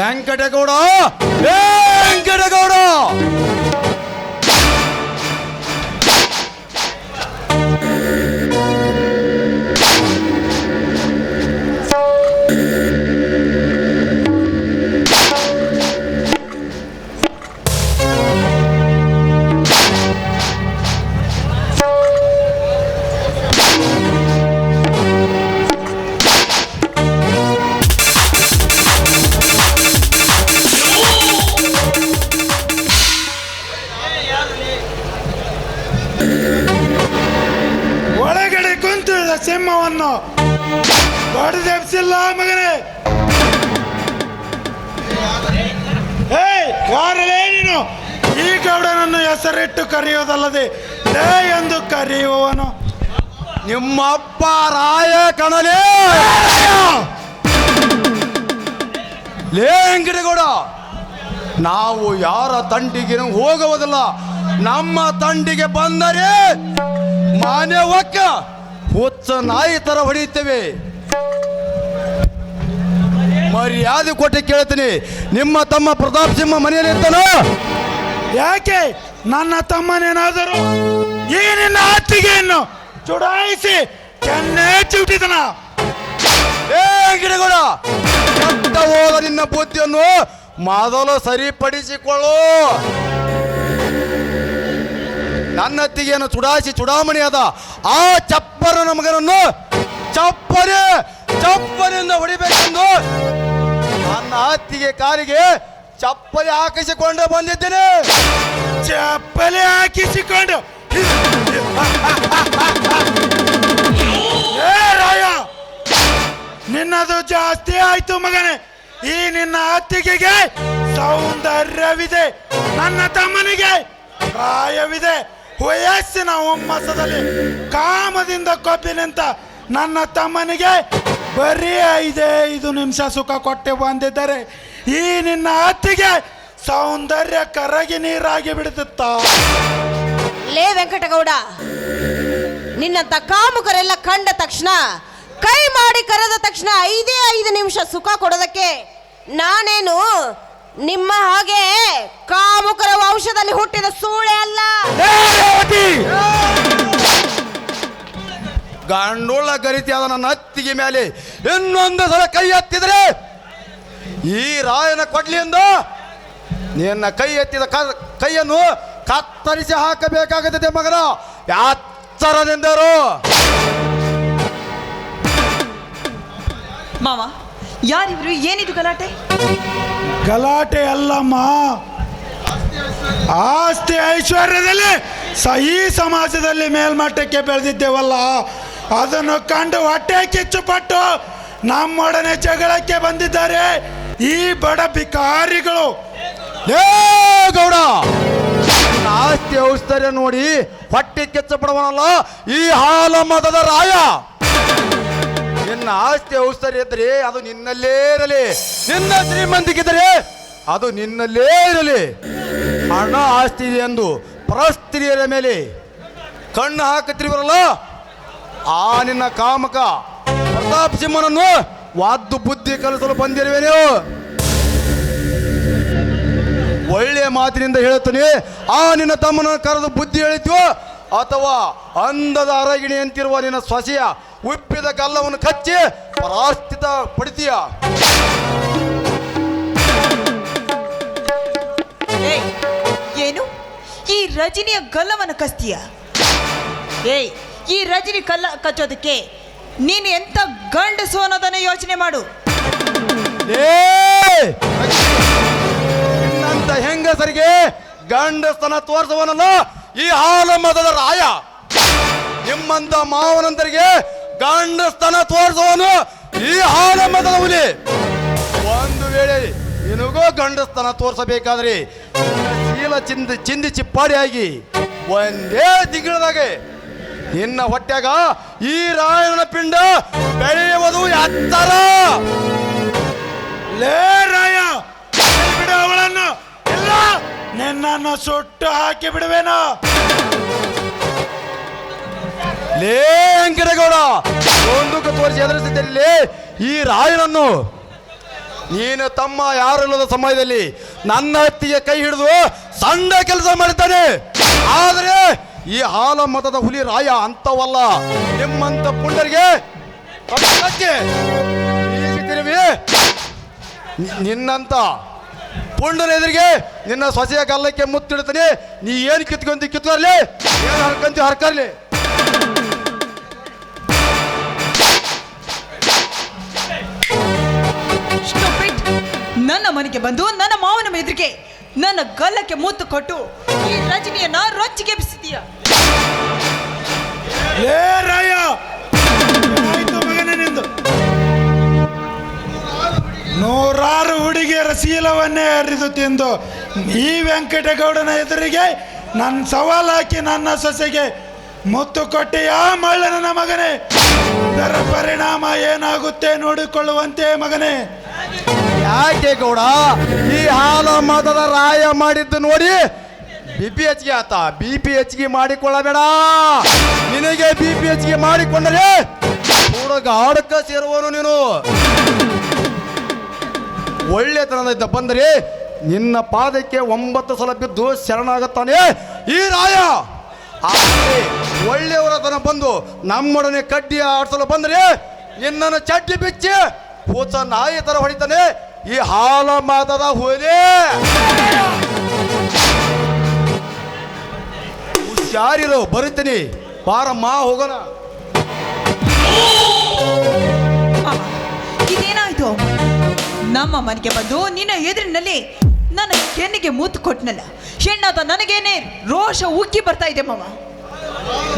ವೆಂಕಟಗೌಡ! ವೆಂಕಟಗೌಡ! ಸಿಂಹವನ್ನು ಬಡದೆಬ್ಸಿಲ್ಲ ಮಗನೇ. ಏಯ್ ಕಾರಲೇ ನೀನು? ಈ ಗೌಡನನ್ನು ಹೆಸರಿಟ್ಟು ಕರೆಯೋದಲ್ಲದೆ ಲೇ ಎಂದು ಕರೆಯುವವನು ನಿಮ್ಮಪ್ಪ ರಾಯ ಕಣಲೇ. ಲೇ ವೆಂಕಟಗೌಡ ನಾವು ಯಾರ ತಂಡಿಗೆ ಹೋಗುವುದಿಲ್ಲ, ನಮ್ಮ ತಂಡಿಗೆ ಬಂದರೆ ಮಾನ್ಯ ಒಕ್ಕ ಹುಚ್ಚ ನಾಯಿ ತರ ಹೊಡೆಯುತ್ತೇವೆ. ಮರ್ಯಾದೆ ಕೊಟ್ಟು ಕೇಳ್ತೀನಿ. ನಿಮ್ಮ ತಮ್ಮ ಪ್ರತಾಪ್ ಸಿಂಹ ಮನೆಯಲ್ಲಿ ಇರ್ತಾನೋ? ಯಾಕೆ? ನನ್ನ ತಮ್ಮನೇನಾದರೂ ಈ ನಿನ್ನ ಅತ್ತಿಗೆಯನ್ನು ಚುಡಾಯಿಸಿ ಚೆನ್ನೇ ಚುಟಿದನ ಏ ಗಿಡಗೌಡ ಹೋದ ನಿನ್ನ ಬುದ್ಧಿಯನ್ನು ಮೊದಲು ಸರಿಪಡಿಸಿಕೊಳ್ಳು. ನನ್ನ ಅತ್ತಿಗೆಯನ್ನು ಚುಡಾಯಿಸಿ ಚುಡಾಮಣಿ ಅದ ಆ ಚಪ್ಪರ ಮಗನನ್ನು ಚಪ್ಪರೆ ಚಪ್ಪರಿಂದ ಹೊಡಿಬೇಕೆಂದು ನನ್ನ ಅತ್ತಿಗೆ ಕಾಲಿಗೆ ಚಪ್ಪಲಿ ಹಾಕಿಸಿಕೊಂಡು ಬಂದಿದ್ದೇನೆ. ಚಪ್ಪಲಿ ಹಾಕಿಸಿಕೊಂಡು. ಏ ರಾಯ, ನಿನ್ನದು ಜಾಸ್ತಿ ಆಯ್ತು ಮಗನೇ. ಈ ನಿನ್ನ ಅತ್ತಿಗೆಗೆ ಸೌಂದರ್ಯವಿದೆ, ನನ್ನ ತಮ್ಮನಿಗೆ ಪ್ರಾಯವಿದೆ ವಯಸ್ಸಿನ ಹುಮ್ಮಸದಲ್ಲಿ ಕಾಮದಿಂದ ಕೊಬ್ಬಿ ನಿಂತ ನನ್ನ ತಮ್ಮನಿಗೆ ಬರೀ ಐದೇ ಐದು ನಿಮಿಷ ಸುಖ ಕೊಟ್ಟೆ ಬಂದಿದ್ದರೆ ಈ ನಿನ್ನ ಅತ್ತಿಗೆ ಸೌಂದರ್ಯ ಕರಗಿ ನೀರಾಗಿ ಬಿಡುತ್ತ? ಲೇ ವೆಂಕಟಗೌಡ ನಿನ್ನಂತ ಕಾಮುಕರೆಲ್ಲ ಕಂಡ ತಕ್ಷಣ, ಕೈ ಮಾಡಿ ಕರೆದ ತಕ್ಷಣ ಐದೇ ಐದು ನಿಮಿಷ ಸುಖ ಕೊಡೋದಕ್ಕೆ ನಾನೇನು ನಿಮ್ಮ ಹಾಗೆ ಕಾಮುಕರ ವಂಶದಲ್ಲಿ ಹುಟ್ಟಿದ ಸೂಳೆ ಅಲ್ಲ. ಗಂಡುಳ್ಳ ಗರಿತಿಯಾದ ನನ್ನ ಅತ್ತಿಗೆ ಮೇಲೆ ಇನ್ನೊಂದು ಸಲ ಕೈ ಎತ್ತಿದ್ರೆ ಈ ರಾಯನ ಕೊಡ್ಲಿಯಿಂದ ನಿನ್ನ ಕೈ ಎತ್ತಿದ ಕೈಯನ್ನು ಕತ್ತರಿಸಿ ಹಾಕಬೇಕಾಗುತ್ತದೆ ಮಗನ. ಯಾತ್ತರದಿಂದರು ಮಾವ ಯಾರಿವ್ರು ಏನಿದು ಗಲಾಟೆ? ಗಲಾಟೆ ಅಲ್ಲಮ್ಮ. ಆಸ್ತಿ ಐಶ್ವರ್ಯದಲ್ಲಿ ಈ ಸಮಾಜದಲ್ಲಿ ಮೇಲ್ಮಟ್ಟಕ್ಕೆ ಬೆಳೆದಿದ್ದೇವಲ್ಲ ಅದನ್ನು ಕಂಡು ಹೊಟ್ಟೆ ಕಿಚ್ಚುಪಟ್ಟು ನಮ್ಮೊಡನೆ ಜಗಳಕ್ಕೆ ಬಂದಿದ್ದಾರೆ. ಈ ಬಡ ಬಿಕಾರಿಗಳು ಏ ಗೌಡ! ಆಸ್ತಿ ಔಷಧರ್ಯ ನೋಡಿ ಹೊಟ್ಟೆ ಕೆಚ್ಚ ಪಡವನಲ್ಲ ಈ ಹಾಲ ಮತದ ರಾಯ. ನಿನ್ನ ಆಸ್ತಿ ಔಷಧಿ ಇದ್ದರೆ ಅದು ನಿನ್ನಲ್ಲೇ ಇರಲಿ. ನಿನ್ನ ಶ್ರೀಮಂತಿಗಿದ್ದರೆ ಅದು ನಿನ್ನಲ್ಲೇ ಇರಲಿ. ಹಣ, ಆಸ್ತಿ ಇದೆ ಎಂದು ಪರಸ್ತ್ರೀಯರ ಮೇಲೆ ಕಣ್ಣು ಹಾಕುತ್ತಿರುವರಲ್ಲ ಆ ನಿನ್ನ ಕಾಮಕ ಪ್ರತಾಪ್ ಸಿಂಹನನ್ನು ವಾದ್ದು ಬುದ್ಧಿ ಕಲಿಸಲು ಬಂದಿರುವೆ ನೀವು. ಒಳ್ಳೆಯ ಮಾತಿನಿಂದ ಹೇಳುತ್ತೇನೆ, ಆ ನಿನ್ನ ತಮ್ಮನ ಕರೆದು ಬುದ್ಧಿ ಹೇಳಿತು ಅಥವಾ ಅಂದದ ಅರಗಿಣಿ ಅಂತಿರುವ ನಿನ್ನ ಸೊಸೆಯ ಉಪ್ಪಿದ ಗಲ್ಲವನ್ನು ಕಚ್ಚಿ ಪರಾಸ್ಥಿತ ಪಡಿತೀಯ. ಏಯ್ ಏನು? ಈ ರಜನಿಯ ಗಲ್ಲವನ್ನು ಕಸ್ತೀಯ ಏಯ್ ಈ ರಜನಿ ಕಲ್ಲ ಕಚ್ಚೋದಕ್ಕೆ ನೀನು ಎಂತ ಗಂಡಸು ಅನ್ನೋದನ್ನ ಯೋಚನೆ ಮಾಡು? ನಿನ್ನಂತ ಹೆಂಗಸರಿಗೆ ಗಂಡಸ್ತನ ತೋರಿಸುವನಲ್ಲ ಈ ಹಾಲ ಮದದ ರಾಯ. ನಿಮ್ಮಂತ ಮಾವನಂತರಿಗೆ ಗಂಡಸ್ತನ ತೋರಿಸುವನು ಈ ಹಾಲೆ ಮತದ ಹುಲಿ ಒಂದು ವೇಳೆ ನಿನಗೂ ಗಂಡಸ್ತನ ತೋರಿಸಬೇಕಾದ್ರೆ ಚೀಲ ಚಿಂದಿ ಚಿಂದಿ ಚಿಪ್ಪಾಡಿಯಾಗಿ ಒಂದೇ ತಿಂಗಳದಾಗೆ ನಿನ್ನ ಹೊಟ್ಟೆಗ ಈ ರಾಯಣನ ಪಿಂಡ ಬೆಳೆಯುವುದು ಎತ್ತರ. ಲೇ ರಾಯ, ಬಿಡು ಅವಳನ್ನು. ಇಲ್ಲ ನಿನ್ನನ್ನು ಸುಟ್ಟು ಹಾಕಿ ಬಿಡುವೇನೋ. ಲೇ ವೆಂಕಟಗೌಡ ಒಂದು ತೋರಿಸಿ ಎದುರಿಸಿದ್ದಲ್ಲಿ ಈ ರಾಯನನ್ನು. ನೀನು ತಮ್ಮ ಯಾರಿಲ್ಲದ ಸಮಯದಲ್ಲಿ ನನ್ನ ಹತ್ತಿಗೆ ಕೈ ಹಿಡಿದು ಸಣ್ಣ ಕೆಲಸ ಮಾಡಿದ್ದಾನೆ. ಆದರೆ ಈ ಹಾಲ ಮತದ ಹುಲಿ ರಾಯ ಅಂತವಲ್ಲ. ನಿಮ್ಮಂತ ಪುಂಡರಿಗೆ. ನಿನ್ನಂತ ಪುಂಡನ ಎದುರಿಗೆ ನಿನ್ನ ಸೊಸೆಯ ಗಲ್ಲಕ್ಕೆ ಮುತ್ತಿಡ್ತಾನೆ ನೀ ಏನು ಕಿತ್ಕೊಂತಿ ಕಿತ್ಕೊರ್ಲಿ ಏನು ಹರ್ಕಂತಿ ಹರ್ಕರ್ಲಿ? ನನ್ನ ಮನೆಗೆ ಬಂದು, ನನ್ನ ಮಾವನ ಎದುರಿಗೆ, ನನ್ನ ಗಲ್ಲಕ್ಕೆ ಮುತ್ತು ಕೊಟ್ಟು, ಈ ರಜನಿಯನ್ನ ರೊಚ್ಚಿಗೆ ಬಿಸಿದೀಯ ಏ ರಾಯ! ಮಗನೇ ನೂರಾರು ಹುಡುಗಿಯರ ಶೀಲವನ್ನೇ ಹರಿದು ತಿಂದು, ಈ ವೆಂಕಟಗೌಡನ ಎದುರಿಗೆ ನನ್ನ ಸವಾಲು ಹಾಕಿ ನನ್ನ ಸೊಸೆಗೆ ಮುತ್ತು ಕೊಟ್ಟೆಯಾ ಮಳ್ಳ ನನ್ನ ಮಗನೇ? ಇದರ ಪರಿಣಾಮ ಏನಾಗುತ್ತೆ ನೋಡಿಕೊಳ್ಳುವಂತೆ ಮಗನೇ? ಯಾಕೆ ಗೌಡ ಈ ಹಾಲ ಮತದ ರಾಯ ಮಾಡಿದ್ದು ನೋಡಿ ಬಿ ಪಿ ಹೆಚ್ಚಿಗೆ ಆತ. ಬಿ ಪಿ ಹೆಚ್ಚಿಗೆ ಮಾಡಿಕೊಳ್ಳಬೇಡ. ನಿನಗೆ ಬಿ ಪಿ ಹೆಚ್ಚಿಗೆ ಮಾಡಿಕೊಂಡರೆ ಹುಡುಗ ಆಡಕ್ಕ ಸೇರುವನು ನೀನು. ಒಳ್ಳೆತನದ ಬಂದರೆ ನಿನ್ನ ಪಾದಕ್ಕೆ ಒಂಬತ್ತು ಸಲ ಬಿದ್ದು ಶರಣಾಗುತ್ತಾನೆ ಈ ರಾಯ. ಒಳ್ಳೆಯವರ ತನ ಬಂದು ನಮ್ಮೊಡನೆ ಕಡ್ಡಿ ಆಡಿಸಲು ಬಂದರೆ ನಿನ್ನನ್ನು ಚಡ್ಡಿ ಬಿಚ್ಚಿ ಕೂತ ನಾಯಿ ತರ ಹೊಡಿತಾನೆ. ಈ ಹಾಲ ಮಾತದ ಹೋಲಿ. ಹುಷಾರಿರು ಬರುತ್ತೀನಿ. ಬಾರಮ್ಮ ಹೋಗೋಣ. ಮಾವ, ಇದೇನಾಯ್ತು? ನಮ್ಮ ಮನೆಗೆ ಬಂದು ನಿನ್ನ ಎದುರಿನಲ್ಲಿ ನನ್ನ ಹೆಣ್ಣಿಗೆ ಮುತ್ತು ಕೊಟ್ಟನಲ್ಲ ಹೆಣ್ಣಾದ ನನಗೇನೆ ರೋಷ ಉಕ್ಕಿ ಬರ್ತಾ ಇದೆ ಮಾವ.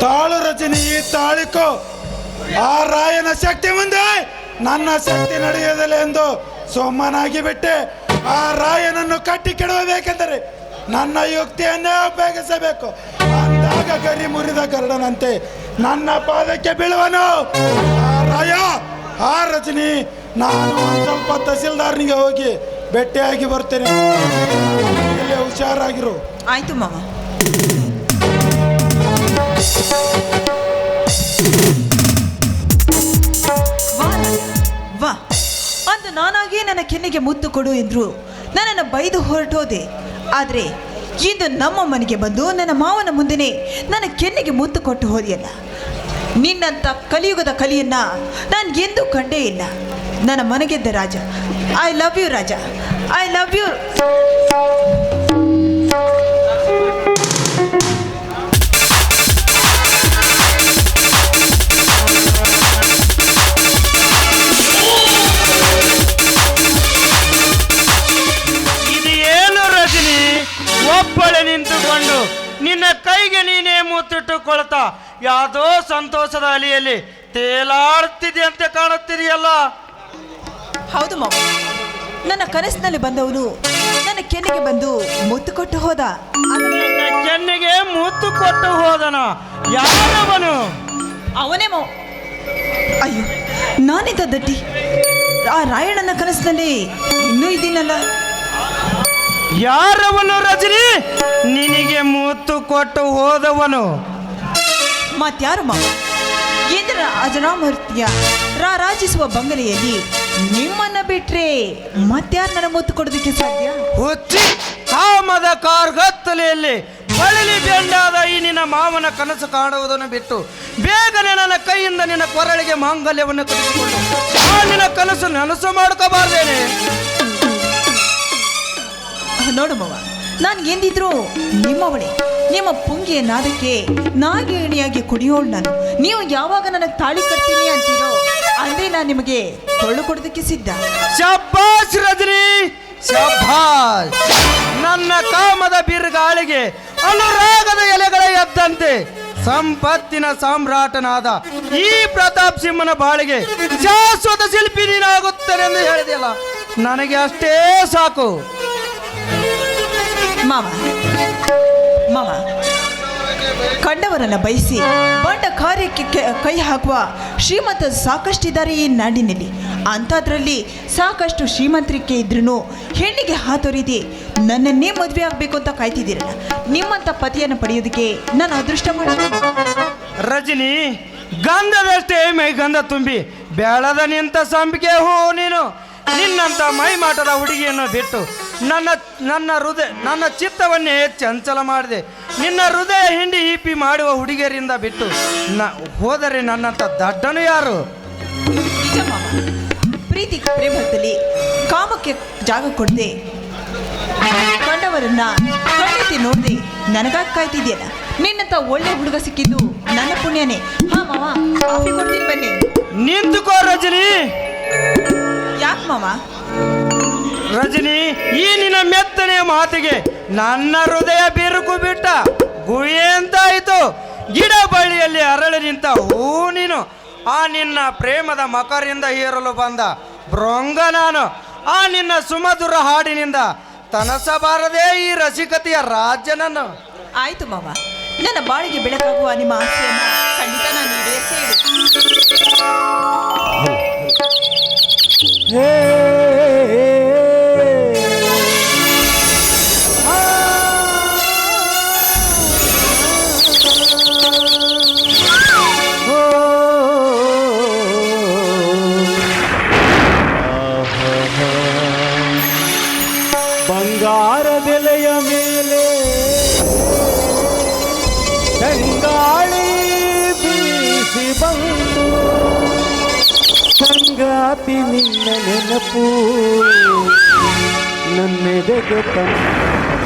ತಾಳು ರಚನೆ ಈ ತಾಳಿಕೋ. ಆ ರಾಯನ ಶಕ್ತಿ ಮುಂದೆ ನನ್ನ ಶಕ್ತಿ ನಡೆಯೋದಿಲ್ಲ ಎಂದು ಸೋಮನಾಗಿ ಬಿಟ್ಟೆ, ಆ ರಾಯನನ್ನು ಕಟ್ಟಿ ಕೆಡವಬೇಕೆಂದರೆ ನನ್ನ ಯುಕ್ತಿಯನ್ನೇ ಉಪಯೋಗಿಸಬೇಕು ಅಂದಾಗ ಗರಿ ಮುರಿದ ಕರಡನಂತೆ ನನ್ನ ಪಾದಕ್ಕೆ ಬೀಳುವನು ಆ ರಾಯ. ಆ ರಜನಿ, ನಾನು ಸ್ವಲ್ಪ ತಹಸೀಲ್ದಾರ್ನಿಗೆ ಹೋಗಿ ಭೇಟಿಯಾಗಿ ಬರ್ತೇನೆ. ಹುಷಾರಾಗಿರು. ಆಯ್ತು ಮಾವ. ನಾನಾಗೇ ನನ್ನ ಕೆನ್ನೆಗೆ ಮುತ್ತು ಕೊಡು ಎಂದರು. ನನ್ನನ್ನು ಬೈದು ಹೊರಟೋದೆ. ಆದರೆ ಇಂದು ನಮ್ಮ ಮನೆಗೆ ಬಂದು ನನ್ನ ಮಾವನ ಮುಂದೆನೆ ನನ್ನ ಕೆನ್ನೆಗೆ ಮುತ್ತು ಕೊಟ್ಟು ಹೋದೆಯಲ್ಲ. ನಿನ್ನಂಥ ಕಲಿಯುಗದ ಕಲಿಯನ್ನು ನಾನು ಎಂದೂ ಕಂಡೇ ಇಲ್ಲ. ನನ್ನ ಮನೆಗೆದ್ದ Raja I love you Raja. I love you ನೀನೇ ಮುತ್ತಿಟ್ಟುಕೊಳ್ತಾ ಯಾವುದೋ ಸಂತೋಷದ ಅಲಿಯಲ್ಲಿ ತೇಲಾಡ್ತಿದೆಯಂತೆ ಕಾಣುತ್ತಿದೆಯಲ್ಲ? ಹೌದು ಮಾವ. ನನ್ನ ಕನಸಿನಲ್ಲಿ ಬಂದವನು ನನ್ನ ಕೆನ್ನಿಗೆ ಬಂದು ಮುತ್ತು ಕೊಟ್ಟು ಹೋದ. ಕೆನ್ನಿಗೆ ನಿನ್ನ ಕೆನ್ನೆಗೆ ಮುತ್ತು ಕೊಟ್ಟು ಹೋದನ? ಯಾರವನು? ಅವನೇ ಮಾವ. ಅಯ್ಯೋ ನಾನಿದ್ದ ದಟ್ಟಿ. ಆ ರಾಯಣ್ಣನ ಕನಸಿನಲ್ಲಿ ಇನ್ನೂ ಇದ್ದೀನಲ್ಲ? ಯಾರವನು ರಜನಿ? ನಿನಗೆ ಮುತ್ತು ಕೊಟ್ಟು ಹೋದವನು. ಮತ್ತಾರು ಮಾವ? ಇಂದ್ರ ಅಜನಾಮೂರ್ತಿಯ ರಾರಾಜಿಸುವ ಬಂಗಲೆಯಲ್ಲಿ ನಿಮ್ಮನ್ನ ಬಿಟ್ರೆ ಮತ್ಯಾರು ನನ್ನ ಮುತ್ತು ಕೊಡೋದಕ್ಕೆ ಸಾಧ್ಯ? ಹುಚ್ಚಿ ಕಾಮದ ಕಾರ್ಗತ್ತಲೆಯಲ್ಲಿ ಬಳಲಿ ಬೆಂಡಾದ ಈ ನಿನ್ನ ಮಾವನ ಕನಸು ಕಾಣುವುದನ್ನು ಬಿಟ್ಟು ಬೇಗನೆ ನನ್ನ ಕೈಯಿಂದ ನಿನ್ನ ಕೊರಳಿಗೆ ಮಾಂಗಲ್ಯವನ್ನು ಕಟ್ಟಿಸಿಕೊಂಡು ಆ ನಿನ್ನ ಕನಸು ನನಸು ಮಾಡ್ಕೋಬಾರ್ದೇನೆ. ನೋಡು ಮವ. ನಾನು ಎಂದಿದ್ರು ನಿಮ್ಮವಳೆ ನಿಮ್ಮ ಪುಂಗಿಯ ನಾದಕ್ಕೆ ನಾಗೇಣಿಯಾಗಿ ಕುಡಿಯೋಳು ನಾನು. ನೀವು ಯಾವಾಗ ನನಗೆ ತಾಳಿ ಕಟ್ತೀನಿ ಅಂತೀರೋ ಅಂದ್ರೆ ನಾನು ನಿಮಗೆ ಕೊಳ್ಳು ಕೊಡೋದಕ್ಕೆ ಸಿದ್ಧ. ಶಬ್ಬಾಸ್ ರಜನಿ! ನನ್ನ ಕಾಮದ ಬಿರುಗಾಳಿಗೆ ಅನುರಾಗದ ಎಲೆಗಳ ಎದ್ದಂತೆ ಸಂಪತ್ತಿನ ಸಾಮ್ರಾಟನಾದ ಈ ಪ್ರತಾಪ್ ಸಿಂಹನ ಬಾಳಿಗೆ ಶಾಶ್ವತ ಶಿಲ್ಪಿ ನೀನಾಗುತ್ತೇನೆ ಎಂದು ಹೇಳಿದೆಯಲ್ಲ, ನನಗೆ ಅಷ್ಟೇ ಸಾಕು. ಮಾವ ಮಾವ ಕಂಡವರನ್ನ ಬಯಸಿ ಬಂಡ ಕಾರ್ಯಕ್ಕೆ ಕೈ ಹಾಕುವ ಶ್ರೀಮಂತ ಸಾಕಷ್ಟಿದ್ದಾರೆ ಈ ನಾಡಿನಲ್ಲಿ. ಅಂಥದ್ರಲ್ಲಿ ಸಾಕಷ್ಟು ಶ್ರೀಮಂತರಿಕೆ ಇದ್ರೂ ಹೆಣ್ಣಿಗೆ ಹಾತೊರಿದಿ, ನನ್ನನ್ನೇ ಮದುವೆ ಆಗಬೇಕು ಅಂತ ಕಾಯ್ತಿದ್ದೀರಲ್ಲ. ನಿಮ್ಮಂಥ ಪತಿಯನ್ನು ಪಡೆಯೋದಕ್ಕೆ ನಾನು ಅದೃಷ್ಟ ಮಾಡೋದು ರಜನಿ, ಗಂಧದಷ್ಟೇ ಮೈ ಗಂಧ ತುಂಬಿ ಬೇಳದ ನಿಂತ ಸಂಪಿಗೆ ಹೋ ನೀನು. ನಿನ್ನಂತ ಮೈಮಾಟದ ಹುಡುಗಿಯನ್ನು ಬಿಟ್ಟು ನನ್ನ ನನ್ನ ಹೃದಯ, ನನ್ನ ಚಿತ್ತವನ್ನೇ ಚಂಚಲ ಮಾಡಿದೆ. ನಿನ್ನ ಹೃದಯ ಹಿಂಡಿ ಹೀಪಿ ಮಾಡುವ ಹುಡುಗಿಯರಿಂದ ಬಿಟ್ಟು ನ, ಹೋದರೆ ನನ್ನಂತ ದಡ್ಡನು ಯಾರು? ಪ್ರೀತಿ ಪ್ರೇಮದಲ್ಲಿ ಕಾಮಕ್ಕೆ ಜಾಗ ಕೊಡದೆ. ಕಂಡವರನ್ನ ಕಣ್ಣೆತ್ತಿ ನೋಡದೆ. ನನಗಾಗಿ ಕಾಯ್ತಿದ್ಯಲ್ಲ ನಿನ್ನಂತ ಒಳ್ಳೆ ಹುಡುಗ ಸಿಕ್ಕಿದ್ದು ನನ್ನ ಪುಣ್ಯನೇ. ಹಾ ಮಾವ ಕಾಫಿ ಕೊಡ್ತೀನಿ ಬನ್ನಿ. ಮಾವ ರಜನಿ ಈ ನಿನ್ನ ಮೆತ್ತನೆಯ ಮಾತಿಗೆ ನನ್ನ ಹೃದಯ ಬಿರುಕು ಬಿಟ್ಟ ಗುಹೆ ಅಂತಾಯಿತು ಗಿಡ ಬಳ್ಳಿಯಲ್ಲಿ ಅರಳಿ ನಿಂತ ಹೂ ನೀನು. ಆ ನಿನ್ನ ಪ್ರೇಮದ ಮಕರಿಂದ ಏರಲು ಬಂದ ಭೃಂಗ ನಾನು. ಆ ನಿನ್ನ ಸುಮಧುರ ಹಾಡಿನಿಂದ ತನಸಬಾರದೇ ಈ ರಸಿಕತೆಯ ರಾಜ್ಯನನ್ನು ಆಯ್ತು ಮಾವ ನನ್ನ ಬಾಳಿಗೆ ಬೆಳಕಾಗುವ ನಿಮ್ಮ ಆಸೆಯನ್ನು ಖಂಡಿತ ನಾನು ಈಡೇರಿಸಿ. ಬಂಗಾರದೆಲೆಯ ಮೇಲೆ ತಂಗಾಳಿ ಬೀಸಿ ಬಂದು ಸಂಗಾತಿ ನಿನ್ನ ನೆನಪು. ನನ್ನೆದೆಗೆ ತಂಗಾಳಿ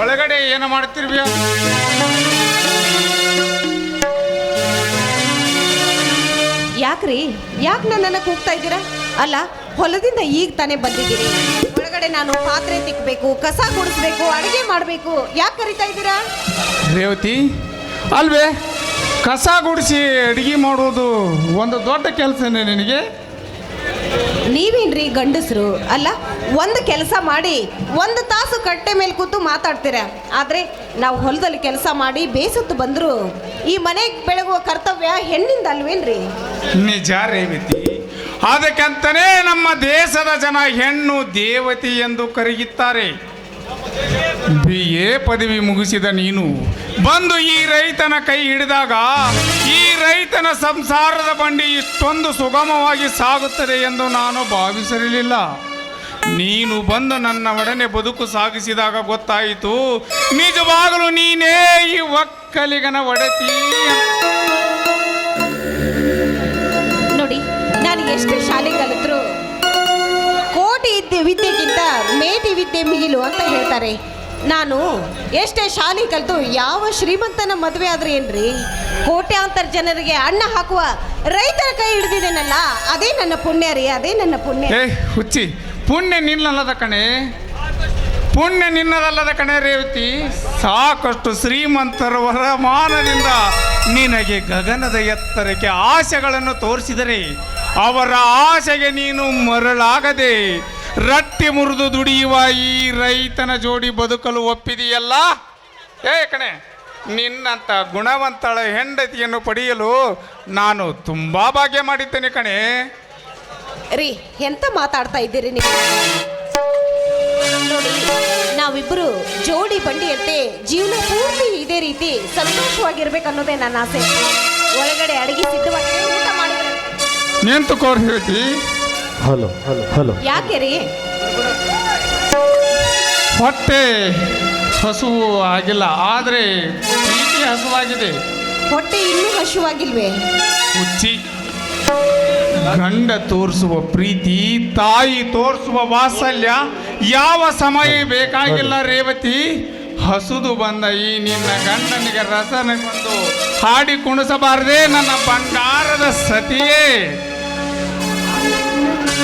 ಒಳಗಡೆ ಏನು ಮಾಡ್ತಿರ್ವಿ ಯಾಕ್ರಿ? ಯಾಕೆ ನಾನು ನನಗೆ ಹೋಗ್ತಾ ಇದ್ದೀರಾ? ಅಲ್ಲ ಹೊಲದಿಂದ ಈಗ ತಾನೇ ಬಂದಿದ್ದೀನಿ ಒಳಗಡೆ ನಾನು ಪಾತ್ರೆ ತಿಕ್ಕಬೇಕು ಕಸ ಗುಡಿಸ್ಬೇಕು ಅಡುಗೆ ಮಾಡಬೇಕು. ಯಾಕೆ ಕರಿತಾ ಇದ್ದೀರಾ? ರೇವತಿ ಅಲ್ವೇ? ಕಸ ಗುಡಿಸಿ ಅಡುಗೆ ಮಾಡೋದು ಒಂದು ದೊಡ್ಡ ಕೆಲಸನೇ ನಿನಗೆ? ನೀವೇನ್ರಿ ಗಂಡಸರು? ಅಲ್ಲ, ಒಂದು ಕೆಲಸ ಮಾಡಿ, ಒಂದು ತಾಸು ಕಟ್ಟೆ ಮೇಲೆ ಕೂತು ಮಾತಾಡ್ತೀರ? ಆದರೆ ನಾವು ಹೊಲದಲ್ಲಿ ಕೆಲಸ ಮಾಡಿ ಬೇಸತ್ತು ಬಂದರೂ. ಈ ಮನೆಗೆ ಬೆಳಗುವ ಕರ್ತವ್ಯ ಹೆಣ್ಣಿಂದ ಅಲ್ವೇನ್ರಿ? ನಿಜ ರೇವತಿ ಅದಕ್ಕಂತನೇ ನಮ್ಮ ದೇಶದ ಜನ ಹೆಣ್ಣು ದೇವತೆ ಎಂದು ಕರೆಯುತ್ತಾರೆ. ಬಿ ಎ ಪದವಿ ಮುಗಿಸಿದ ನೀನು ಬಂದು ಈ ರೈತನ ಕೈ ಹಿಡಿದಾಗ ಈ ರೈತನ ಸಂಸಾರದ ಬಂಡಿ ಇಷ್ಟೊಂದು ಸುಗಮವಾಗಿ ಸಾಗುತ್ತದೆ ಎಂದು ನಾನು ಭಾವಿಸಿರಲಿಲ್ಲ ನೀನು ಬಂದು ನನ್ನ ಒಡನೆ ಬದುಕು ಸಾಗಿಸಿದಾಗ ಗೊತ್ತಾಯಿತು, ನಿಜವಾಗಲೂ ನೀನೇ ಈ ಒಕ್ಕಲಿಗನ ಒಡತಿ. ನೋಡಿ, ನಾನು ಎಷ್ಟು ಶಾಲೆ ಕಲಿತರು, ಕೋಟಿ ವಿದ್ಯೆಗಿಂತ ಮೇಟಿ ವಿದ್ಯೆ ಮಿಗಿಲು ಅಂತ ಹೇಳ್ತಾರೆ ನಾನು ಎಷ್ಟೇ ಶಾಲೆ ಕಲಿತು ಯಾವ ಶ್ರೀಮಂತನ ಮದುವೆ ಆದ್ರೆ ಏನ್ರಿ? ಕೋಟ್ಯಾಂತರ ಜನರಿಗೆ ಅಣ್ಣ ಹಾಕುವ ರೈತರ ಕೈ ಹಿಡಿದಿದ್ದೇನಲ್ಲ ಅದೇ ನನ್ನ ಪುಣ್ಯ ರೀ, ಅದೇ ನನ್ನ ಪುಣ್ಯ. ಹುಚ್ಚಿ, ಪುಣ್ಯ ನಿನ್ನಲ್ಲದ ಕಣೆ. ಪುಣ್ಯ ನಿನ್ನದಲ್ಲದ ಕಣೆ ರೇವತಿ. ಸಾಕಷ್ಟು ಶ್ರೀಮಂತರ ವರಮಾನದಿಂದ ನಿನಗೆ ಗಗನದ ಎತ್ತರಕ್ಕೆ ಆಸೆಗಳನ್ನು ತೋರಿಸಿದರೆ ಅವರ ಆಸೆಗೆ ನೀನು ಮರಳಾಗದೆ ರಟ್ಟಿ ಮುರಿದು ದುಡಿಯುವ ಈ ರೈತನ ಜೋಡಿ ಬದುಕಲು ಒಪ್ಪಿದೆಯಲ್ಲ? ಏ ಕಣೆ ನಿನ್ನಂಥ ಗುಣವಂತಳ ಹೆಂಡತಿಯನ್ನು ಪಡೆಯಲು ನಾನು ತುಂಬಾ ಭಾಗ್ಯ ಮಾಡಿದ್ದೇನೆ ಕಣೆ. ರೀ ಎಂತ ಮಾತಾಡ್ತಾ ಇದ್ದೀರಿ ನೀವು? ನೋಡಿ ನಾವಿಬ್ಬರು ಜೋಡಿ ಬಂಡಿಯಂತೆ ಜೀವನ ಪೂರ್ತಿ ಇದೇ ರೀತಿ ಸಂತೋಷವಾಗಿರ್ಬೇಕು ಅನ್ನೋದೇ ನನ್ನ ಆಸೆ. ಒಳಗಡೆ ಅಡಿಗೆ ಸಿದ್ಧವಾಗಿದೆ ಊಟ ಮಾಡಿದ್ರೆ ನಿಂತುಕೋರ್ ಹೇಳ್ತಿ. Hello hello hello. ಯಾಕೆ ರೀ ಹೊಟ್ಟೆ ಹಸುವು ಆಗಿಲ್ಲ ಆದರೆ ಪ್ರೀತಿ ಹಸುವಾಗಿದೆ. ಹೊಟ್ಟೆ ಇನ್ನೂ ಹಸುವಾಗಿಲ್ವೇ? ಹುಚ್ಚಿ. ಗಂಡ ತೋರಿಸುವ ಪ್ರೀತಿ ತಾಯಿ ತೋರಿಸುವ ವಾತ್ಸಲ್ಯ ಯಾವ ಸಮಯ ಬೇಕಾಗಿಲ್ಲ ರೇವತಿ? ಹಸುದು ಬಂದ ಈ ನಿನ್ನ ಗಂಡನಿಗೆ ರಸನೆ ಕೊಂದು ಹಾಡಿ ಕುಣಿಸಬಾರದೆ ನನ್ನ ಬಂಗಾರದ ಸತಿಯೇ.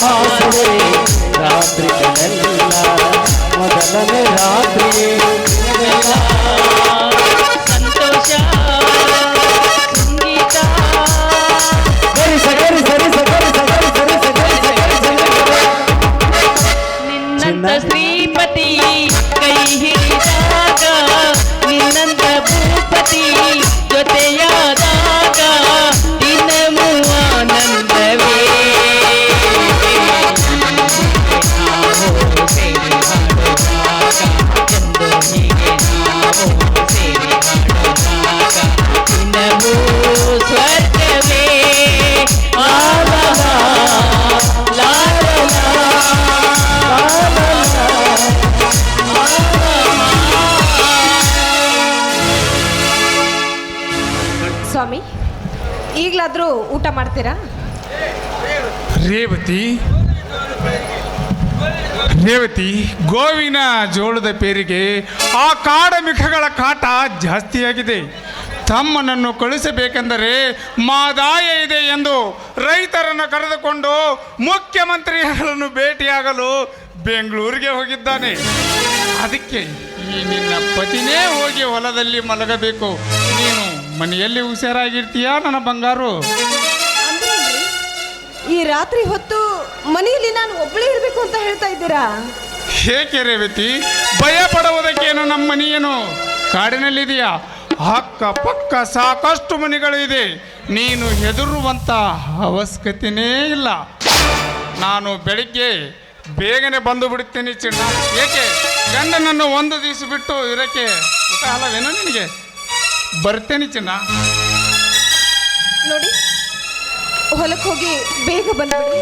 Come on. ಈಗಲಾದರೂ ಊಟ ಮಾಡ್ತೀರಾ? ರೇವತಿ. ರೇವತಿ, ಗೋವಿನ ಜೋಳದ ಪೇರಿಗೆ ಆ ಕಾಡಮಿಖಗಳ ಕಾಟ ಜಾಸ್ತಿಯಾಗಿದೆ. ತಮ್ಮನನ್ನು ಕಳಿಸಬೇಕೆಂದರೆ ಮಾದಾಯ ಇದೆ ಎಂದು ರೈತರನ್ನು ಕರೆದುಕೊಂಡು ಮುಖ್ಯಮಂತ್ರಿಗಳನ್ನು ಭೇಟಿಯಾಗಲು ಬೆಂಗಳೂರಿಗೆ ಹೋಗಿದ್ದಾನೆ. ಅದಕ್ಕೆ ಈ ನಿನ್ನ ಪತಿನೇ ಹೋಗಿ ಹೊಲದಲ್ಲಿ ಮಲಗಬೇಕು. ಮನೆಯಲ್ಲಿ ಹುಷಾರಾಗಿರ್ತೀಯಾ ನನ್ನ ಬಂಗಾರು? ಅಂದ್ರೇನ್ರಿ? ಈ ರಾತ್ರಿ ಹೊತ್ತು ಮನೆಯಲ್ಲಿ ನಾನು ಒಬ್ಬಳೇ ಇರಬೇಕು ಅಂತ ಹೇಳ್ತಾ ಇದ್ದೀರಾ? ಹೇಗೆ ರೇವತಿ ಭಯ ಪಡುವುದಕ್ಕೇನು ನಮ್ಮ ಮನೆಯೇನು? ಕಾಡಿನಲ್ಲಿದೆಯಾ? ಅಕ್ಕ ಪಕ್ಕ ಸಾಕಷ್ಟು ಮನೆಗಳು ಇದೆ ನೀನು ಹೆದರುವಂತ ಅವಶ್ಯಕತೆನೇ ಇಲ್ಲ. ನಾನು ಬೆಳಿಗ್ಗೆ ಬೇಗನೆ ಬಂದು ಬಿಡುತ್ತೇನೆ ಚಿನ್ನ. ಏಕೆ? ಗಂಡನನ್ನು ಒಂದು ದಿವಸ ಬಿಟ್ಟು ಇರಕ್ಕೆ ಊಟ ಅಲ್ಲವೇನೋ ನಿನಗೆ? ಬರ್ತೇನೆ ಚಿನ್ನ. ನೋಡಿ ಹೊಲಕ್ಕೆ ಹೋಗಿ ಬೇಗ ಬಂದ್ಬಿಡಿ.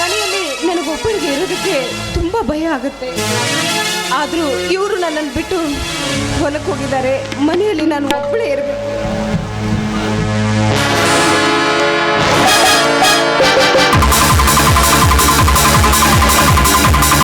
ಮನೆಯಲ್ಲಿ ನನಗೊಬ್ಬರಿಗೆ ಇರೋದಕ್ಕೆ ತುಂಬ ಭಯ ಆಗುತ್ತೆ. ಆದರೂ ಇವರು ನನ್ನನ್ನು ಬಿಟ್ಟು ಹೊಲಕ್ಕೆ ಹೋಗಿದ್ದಾರೆ. ಮನೆಯಲ್ಲಿ ನಾನು ಒಬ್ಬಳೇ ಇರಬೇಕು.